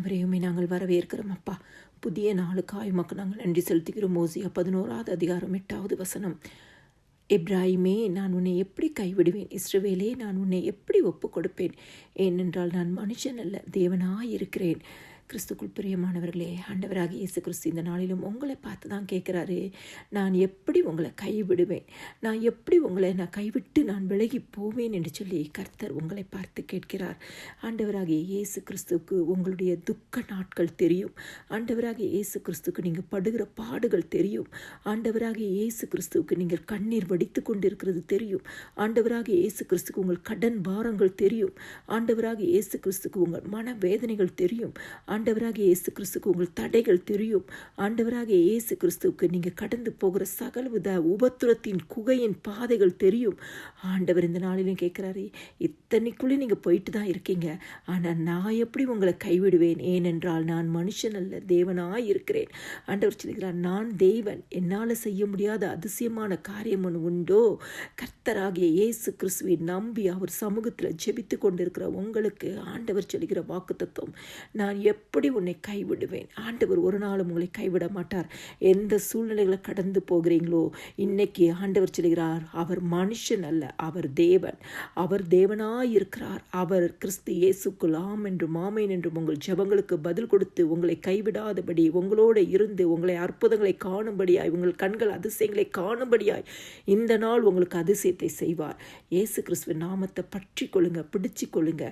ஆவியானவரையுமே நாங்கள் வரவேற்கிறோம் அப்பா. புதிய நாளுக்காய் மக்கள் நாங்கள் நன்றி செலுத்துகிறோம். மோசியா பதினோராவது அதிகாரம் எட்டாவது வசனம். எப்ராஹிமே நான் உன்னை எப்படி கைவிடுவேன்? இஸ்ரவேலே நான் உன்னை எப்படி ஒப்புக் கொடுப்பேன் ஏனென்றால் நான் மனுஷன் அல்ல தேவனாயிருக்கிறேன். கிறிஸ்துக்குள் பிரியமானவர்களே ஆண்டவராக இயேசு கிறிஸ்து இந்த நாளிலும் உங்களை பார்த்து தான் கேட்குறாரு. நான் எப்படி உங்களை கைவிடுவேன்? நான் எப்படி உங்களை நான் கைவிட்டு நான் விலகி போவேன் என்று சொல்லி கர்த்தர் உங்களை பார்த்து கேட்கிறார். ஆண்டவராகிய இயேசு கிறிஸ்துவுக்கு உங்களுடைய துக்க நாட்கள் தெரியும். ஆண்டவராகிய இயேசு கிறிஸ்துக்கு நீங்கள் படுகிற பாடுகள் தெரியும். ஆண்டவராகிய இயேசு கிறிஸ்துவுக்கு நீங்கள் கண்ணீர் வடித்து கொண்டிருக்கிறது தெரியும். ஆண்டவராகிய இயேசு கிறிஸ்துக்கு உங்கள் கடன் பாரங்கள் தெரியும். ஆண்டவராகிய இயேசு கிறிஸ்துக்கு உங்கள் மன வேதனைகள் தெரியும். ஆண்டவராக இயேசு கிறிஸ்துக்கு உங்கள் தடைகள் தெரியும். ஆண்டவராக இயேசு கிறிஸ்துவுக்கு நீங்கள் கடந்து போகிற சகலவித உபத்துரத்தின் குகையின் பாதைகள் தெரியும். ஆண்டவர் இந்த நாளிலும் கேட்குறாரு இத்தனைக்குள்ளே நீங்கள் போயிட்டு தான் இருக்கீங்க. ஆனால் நான் எப்படி உங்களை கைவிடுவேன்? ஏனென்றால் நான் மனுஷன் அல்ல தேவனாய் இருக்கிறேன். ஆண்டவர் சொல்கிறார் நான் தேவன். என்னால் செய்ய முடியாத அதிசயமான காரியம் ஒன்று உண்டோ? கர்த்தராகிய இயேசு கிறிஸ்துவை நம்பி அவர் சமூகத்தில் ஜெபித்து கொண்டிருக்கிற உங்களுக்கு ஆண்டவர் சொல்கிற தத்துவம் நான் எப் எப்படி உன்னை கைவிடுவேன்? ஆண்டவர் ஒரு நாளும் உங்களை கைவிட மாட்டார். எந்த சூழ்நிலைகளை கடந்து போகிறீங்களோ இன்னைக்கு ஆண்டவர் சொல்கிறார் அவர் மனுஷன் அல்ல அவர் தேவன். அவர் தேவனாய் இருக்கிறார் அவர் கிறிஸ்து இயேசுக்குள் ஆம் என்றும் ஆமேன் என்றும் உங்கள் ஜபங்களுக்கு பதில் கொடுத்து உங்களை கைவிடாதபடி உங்களோடு இருந்து உங்களை அற்புதங்களை காணும்படியாய் உங்கள் கண்கள் அதிசயங்களை காணும்படியாய் இந்த நாள் உங்களுக்கு அதிசயத்தை செய்வார். இயேசு கிறிஸ்துவின் நாமத்தை பற்றி கொள்ளுங்க பிடிச்சு கொள்ளுங்க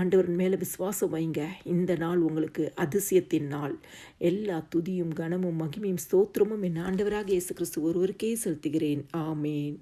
ஆண்டவரின் மேலே விசுவாசம் வைங்க. இந்த நாள் உங்களுக்கு உங்களுக்கு அதிசயத்தின் நாள். எல்லா துதியும் கனமும் மகிமையும் ஸ்தோத்திரமும் என் ஆண்டவராக இயேசு கிறிஸ்து ஒருவருக்கே செலுத்துகிறேன். ஆமேன்.